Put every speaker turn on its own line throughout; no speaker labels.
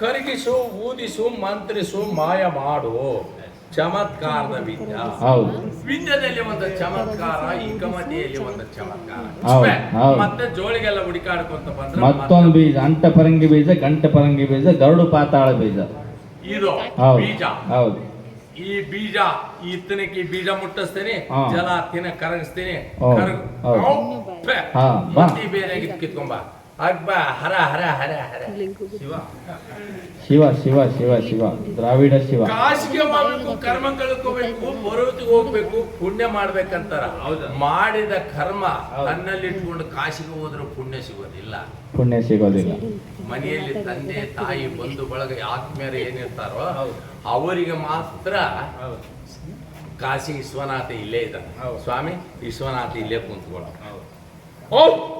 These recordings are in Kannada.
ಕರಗಿಸು ಊದಿಸು ಮಂತ್ರಿಸು ಮಾಯ ಮಾಡು. ಚಮತ್ಕಾರದ ವಿದ್ಯಾ. ವಿದ್ಯದಲ್ಲಿ ಒಂದು ಚಮತ್ಕಾರ ಇಕಮತಿಯಲ್ಲಿ ಒಂದು ಚಮತ್ಕಾರ. ಮತ್ತೆ ಜೋಳಿಗೆಲ್ಲ ಹುಡುಕಾಡ್ಕೊಂತ ಬಂದ್ರೆ
ಮತ್ತೊಂದು ಬೀಜ ಅಂಟ ಪರಂಗಿ ಬೀಜ ಗಂಟ ಪರಂಗಿ ಬೀಜ ಗರುಡು ಪಾತಾಳ ಬೀಜ.
ಇದು ಬೀಜ.
ಹೌದು.
ಈ ಬೀಜ ಈ ತಿನ್ನಕ್ಕೆ ಈ ಬೀಜ ಮುಟ್ಟಿಸ್ತೇನೆ. ಜಲ ತಿನ್ನ ಕರಗಿಸ್ತೇನೆ ಕರಗ್ ಬೇರೆ ಕಿತ್ಕೊಂಬ. ಹರ ಹರ ಹರ ಹರ.
ಶಿವ. ಶಿವ ಶಿವ ಶಿವ ದ್ರಾವಿಡ ಶಿವ.
ಕಾಶಿಗೆ ಮಾಡಬೇಕು ಕರ್ಮ ಕಳ್ಕೋಬೇಕು ಬರೋತಿಗೆ ಹೋಗ್ಬೇಕು ಪುಣ್ಯ ಮಾಡ್ಬೇಕಂತಾರ. ಮಾಡಿದ ಕರ್ಮ ತನ್ನಲ್ಲಿ ಇಟ್ಕೊಂಡು ಕಾಶಿಗೆ ಹೋದ್ರೆ ಪುಣ್ಯ ಸಿಗೋದಿಲ್ಲ.
ಪುಣ್ಯ ಸಿಗೋದಿಲ್ಲ.
ಮನೆಯಲ್ಲಿ ತಂದೆ ತಾಯಿ ಬಂಧು ಬಳಗ ಆತ್ಮೀಯರು ಏನಿರ್ತಾರೋ ಅವರಿಗೆ ಮಾತ್ರ ಕಾಶಿ ವಿಶ್ವನಾಥ ಇಲ್ಲೇ ಇದ್ದಾನೆ. ಸ್ವಾಮಿ ವಿಶ್ವನಾಥ ಇಲ್ಲೇ ಕುಂತ್ಕೊಳ್ಳೋ ಹೋಗ್.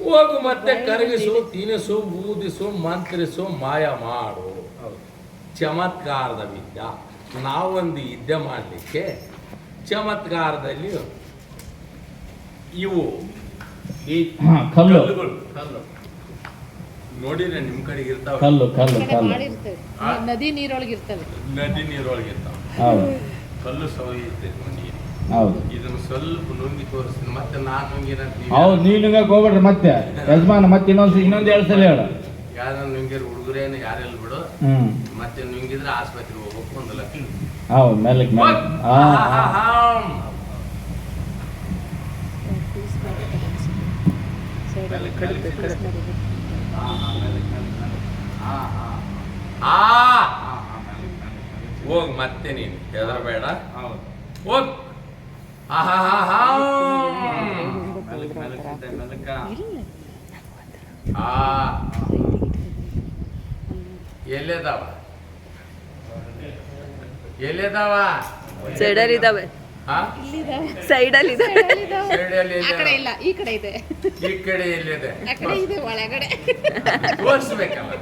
ಹೋಗು ಮತ್ತೆ ಕರಗಿಸು ತಿನಿಸು ಊದಿಸು ಮಂತ್ರಿಸು ಮಾಯ ಮಾಡು. ಚಮತ್ಕಾರದ ವಿದ್ಯೆ. ನಾವೊಂದು ವಿದ್ಯೆ ಮಾಡಲಿಕ್ಕೆ ಚಮತ್ಕಾರದಲ್ಲಿ ಇವು ಈ
ಹಾ, ಕಲ್ಲು.
ಕಲ್ಲುಗಳು ನೋಡಿದ್ರೆ ನಿಮ್ ಕಡೆಗೆ ಇರ್ತಾವ.
ಕಲ್ಲು ಕಲ್ಲು ಕಲ್ಲು.
ನದಿ ನೀರೊಳಗೆ ಇರ್ತವೆ.
ನದಿ ನೀರೊಳಗೆ ಕಲ್ಲು
ಸವಿ
ಕಲ್ಲು ಸವಿಯುತ್ತೆ ನೀರು
ಹೌದು.
ಇದನ್ನು ಸ್ವಲ್ಪ ನುಂಗಿ ತೋರಿಸ್ತೀನಿ. ಮತ್ತೆ ನಾನು ನುಂಗಿನ
ಹೌದು ನೀವು ನಿಂಗಕ್ಕೆ ಹೋಗ್ಬೇಡ್ರಿ ಮತ್ತೆ. ಯಜಮಾನ ಮತ್ತೆ ಇನ್ನೊಂದು ಇನ್ನೊಂದು ಎರಡು ಸಲ ಹೇಳು.
ಯಾರ ನುಂಗಿರ ಹುಡುಗರೇನು ಯಾರೆಲ್ಲ ಬಿಡು.
ಹ್ಮ್.
ಮತ್ತೆ ನುಂಗಿದ್ರೆ ಆಸ್ಪತ್ರೆಗೆ ಹೋಗ್ಬೇಕು ಒಂದು ಲಕ್ಷ.
ಹೌದು ಮೇಲಕ್ಕೆ ಮೇಲೆ ಹಾ ಹಾ.
ಆ ಹೋಗ್ ಮತ್ತೆ ನೀನು. ಹೆದರಬೇಡ. ಹೋಗ್. ಎಲ್ಲಿದಾವ? ಎಲ್ಲಿದಾವ?
ಸೈಡಲ್ಲಿ ಇದಾವೆ
ಹಾ
ಸೈಡಲ್ಲಿ ಇದಾವೆ
ಸೈಡಲ್ಲಿ
ಆ ಕಡೆ ಇಲ್ಲ ಈ ಕಡೆ ಇದೆ.
ಈ ಕಡೆ ಎಲ್ಲಿದೆ?
ಆ ಕಡೆ ಇದೆ ಒಳಗಡೆ.
ತೋರಿಸ್ಬೇಕಲ್ಲ.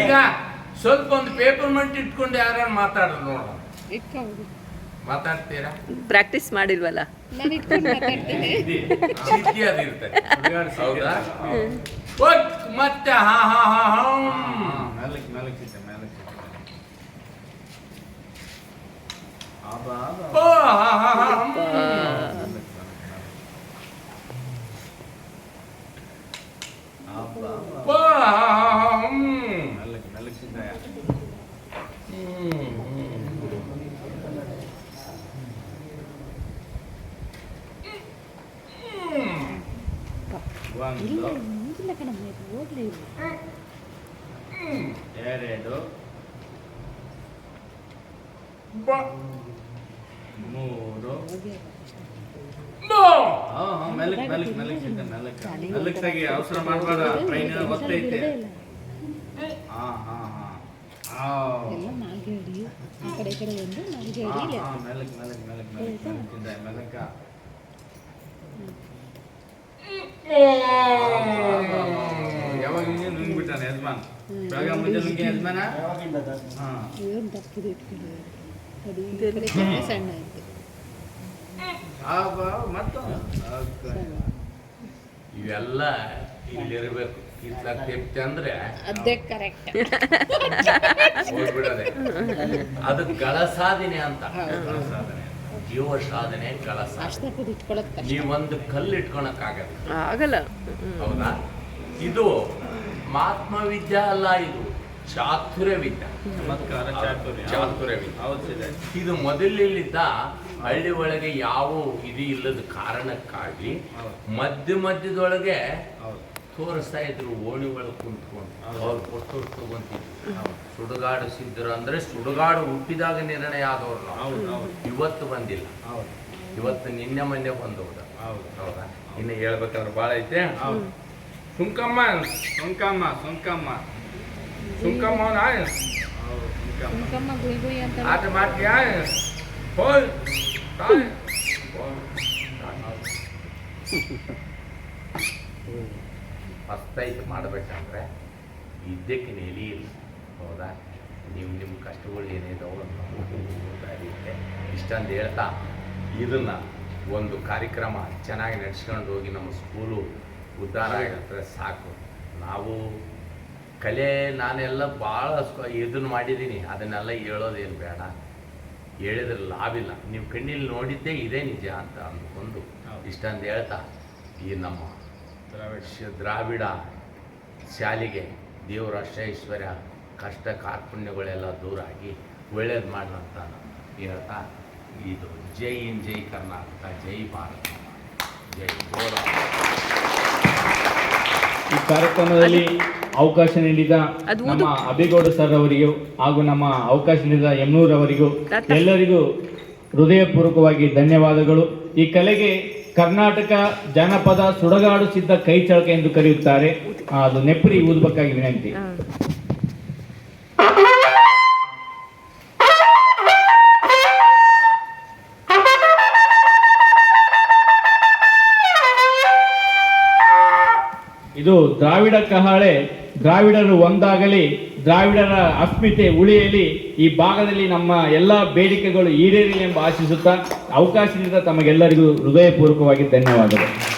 ಈಗ ಸ್ವಲ್ಪ ಒಂದು ಪೇಪರ್ ಮಂಟ್ ಇಟ್ಕೊಂಡು ಯಾರು ಮಾತಾಡೋದು ನೋಡೋಣ. ಮಾತಾಡ್ತೀರಾ?
ಪ್ರಾಕ್ಟೀಸ್ ಮಾಡಿಲ್ವಲ್ಲ?
ನಾನು ಇಟ್ಕೊಂಡು ಮಾತಾಡ್ತೀನಿ.
ಹೌದಾ. ಮತ್ತೆ ಹಾ ಹಾ ಹಾ ಹಾ. ಹಾ ಹಾ ಹಾ ಹ್ಮ್. ಓ, ಹಾ ಹಾ ಹಾ
ಇಲ್ಲ ಇಲ್ಲ ಕಣಮ್ಮ ಇದು ಹೋಗ್ಲೇ ಇಲ್ಲ.
ಎರಡು
ಬಾ.
ಮೂರು.
ಬಾ.
ಮೆಲಕ್ ಮೆಲಕ್ ಮೆಲಕ್ ಇದೆ ಮೆಲಕ್. ಮೆಲಕ್ ತೆಗಿ ಅವಸರ ಮಾಡಬೇಡ ಟ್ರೈನ್ ಒತ್ತೈತೆ ಹಾ ಹಾ ಹಾ. ಆ
ಎಲ್ಲ ಅಡಿ ಆ ಕಡೆ ಈ ಕಡೆ ಒಂದು
ಮೆಲಕ್ ಮೆಲಕ್ ಮೆಲಕ್ ಮೆಲಕ್ ಮೆಲಕ್ ಇದೆ ಮೆಲಕ ಯಾವಾಗ ನುಂಗ್ಬಿಟ್ಟಾನೆ ಯಜಮಾನ್? ನುಂಗಿ ಯಜಮಾನ?
ಸಣ್ಣ.
ಇವೆಲ್ಲ ಇಲ್ಲಿರ್ಬೇಕು. ಇತ್ಲಾಗ ತೆಪ್ತೆ ಅಂದ್ರೆ
ಅದೇ ಕರೆಕ್ಟ್
ಹೋಗ್ಬಿಡೋದೆ. ಅದು ಗಳ ಸಾಧನೆ ಅಂತ.
ಸಾಧನೆ
ಜೀವ ಸಾಧನೆ
ಕೆಲಸ.
ನೀವೊಂದು ಕಲ್ಲು ಇಟ್ಕೊಳಕ್ಕಾಗಲ್ಲ
ಆಗಲ್ಲ.
ಹೌದಾ? ಇದು ಮಹಾತ್ಮ ವಿದ್ಯಾ ಅಲ್ಲ ಇದು ಚಾತುರ್ಯ ವಿದ್ಯಾ
ಚಾತುರ್ಯ.
ಚಾತುರ್ಯ ವಿದ್ಯೆ ಇದು ಮೊದಲಿಲ್ಲಿದ್ದ ಹಳ್ಳಿ ಒಳಗೆ ಯಾವ ಇದು ಇಲ್ಲದ ಕಾರಣಕ್ಕಾಗಿ ಮಧ್ಯ ಮಧ್ಯದೊಳಗೆ
ಹೌದು.
ತೋರಿಸ್ತಾ ಇದ್ರು ಓಣಿ ಒಳಗೆ ಕುಂತ್ಕೊಂಡು.
ಹೌದು.
ಅವ್ರು ಕೊಟ್ಟು ತಗೊಂತಿದ್ರು. ಸುಡುಗಾಡು ಸಿದ್ಧರು ಅಂದ್ರೆ ಸುಡುಗಾಡು ಹುಟ್ಟಿದಾಗ ನಿರ್ಣಯ ಆದವ್ರು ನಾವು
ಹೌದು ಹೌದು.
ಇವತ್ತು ಬಂದಿಲ್ಲ.
ಹೌದು.
ಇವತ್ತು ನಿನ್ನೆ ಮೊನ್ನೆ ಬಂದವ್ರು.
ಹೌದು.
ಹೌದಾ? ಇನ್ನು ಹೇಳ್ಬೇಕಂದ್ರೆ ಭಾಳ ಐತೆ.
ಹೌದು.
ಸುಂಕಮ್ಮ
ಸುಂಕಮ್ಮ ಸುಂಕಮ್ಮ.
ಸುಂಕಮ್ಮ ಆಟ ಮಾಡ್ತೀಯಾ ಹೋಯ್. ತಾಯ್. ಮಸ್ತೈತೆ ಮಾಡ್ಬೇಕಂದ್ರೆ ಇದ್ದಕ್ಕೆ ನೆಲಿ ಇಲ್ಲ. ಹೌದಾ? ನೀವು ನಿಮ್ಮ ಕಷ್ಟಗಳು ಏನಿದಾವೋ ಅಂತ ಇಷ್ಟಂದು ಹೇಳ್ತಾ ಇದನ್ನು ಒಂದು ಕಾರ್ಯಕ್ರಮ ಚೆನ್ನಾಗಿ ನಡೆಸ್ಕೊಂಡು ಹೋಗಿ ನಮ್ಮ ಸ್ಕೂಲು ಉದ್ಧಾರ ಆಗಿರ್ತಾರೆ ಸಾಕು. ನಾವು ಕಲೆ ನಾನೆಲ್ಲ ಭಾಳ ಇದನ್ನು ಮಾಡಿದ್ದೀನಿ. ಅದನ್ನೆಲ್ಲ ಹೇಳೋದೇನು ಬೇಡ. ಹೇಳಿದ್ರೆ ಲಾಭ ಇಲ್ಲ ನೀವು ಕಣ್ಣಿಲ್ಲಿ ನೋಡಿದ್ದೇ ಇದೇ ನಿಜ ಅಂತ ಅಂದ್ಕೊಂಡು ಇಷ್ಟಂದು ಹೇಳ್ತಾ ಈ ನಮ್ಮ
ದ್ರಾವಿಡ
ದ್ರಾವಿಡ ಶಾಲೆಗೆ ದೇವರ ಐಶ್ವರ್ಯ ಕಷ್ಟ ಕಾರ್ಪಣ್ಯಗಳೆಲ್ಲ ದೂರ ಆಗಿ ಒಳ್ಳೇದು ಅಂತ ಹೇಳ್ತಾ ಇದು ಜೈ ಇನ್ ಜೈ ಕರ್ನಾಟಕ ಜೈ ಭಾರತ. ಜೈ
ಈ ಕಾರ್ಯಕ್ರಮದಲ್ಲಿ ಅವಕಾಶ ನೀಡಿದ ನಮ್ಮ ಅಭಿಗೌಡ ಸರ್ ಅವರಿಗೂ ಹಾಗೂ ನಮ್ಮ ಅವಕಾಶ ನೀಡಿದ ಯಮನೂರ್ ಅವರಿಗೂ ಎಲ್ಲರಿಗೂ ಹೃದಯಪೂರ್ವಕವಾಗಿ ಧನ್ಯವಾದಗಳು. ಈ ಕಲೆಗೆ ಕರ್ನಾಟಕ ಜನಪದ ಸುಡಗಾಡು ಸಿದ್ಧ ಕೈ ಚಳಕ ಎಂದು ಕರೆಯುತ್ತಾರೆ. ಅದು ನೆಪ್ಪರಿ ಊದಬೇಕಾಗಿ ವಿನಂತಿ. ಇದು ದ್ರಾವಿಡ ಕಹಾಳೆ ದ್ರಾವಿಡರು ಒಂದಾಗಲಿ, ದ್ರಾವಿಡರ ಅಸ್ಮಿತೆ ಉಳಿಯಲಿ, ಈ ಭಾಗದಲ್ಲಿ ನಮ್ಮ ಎಲ್ಲ ಬೇಡಿಕೆಗಳು ಈಡೇರಲಿ ಎಂಬ ಆಶಿಸುತ್ತಾ ಅವಕಾಶದಿಂದ ತಮಗೆಲ್ಲರಿಗೂ ಹೃದಯಪೂರ್ವಕವಾಗಿ ಧನ್ಯವಾದಗಳು.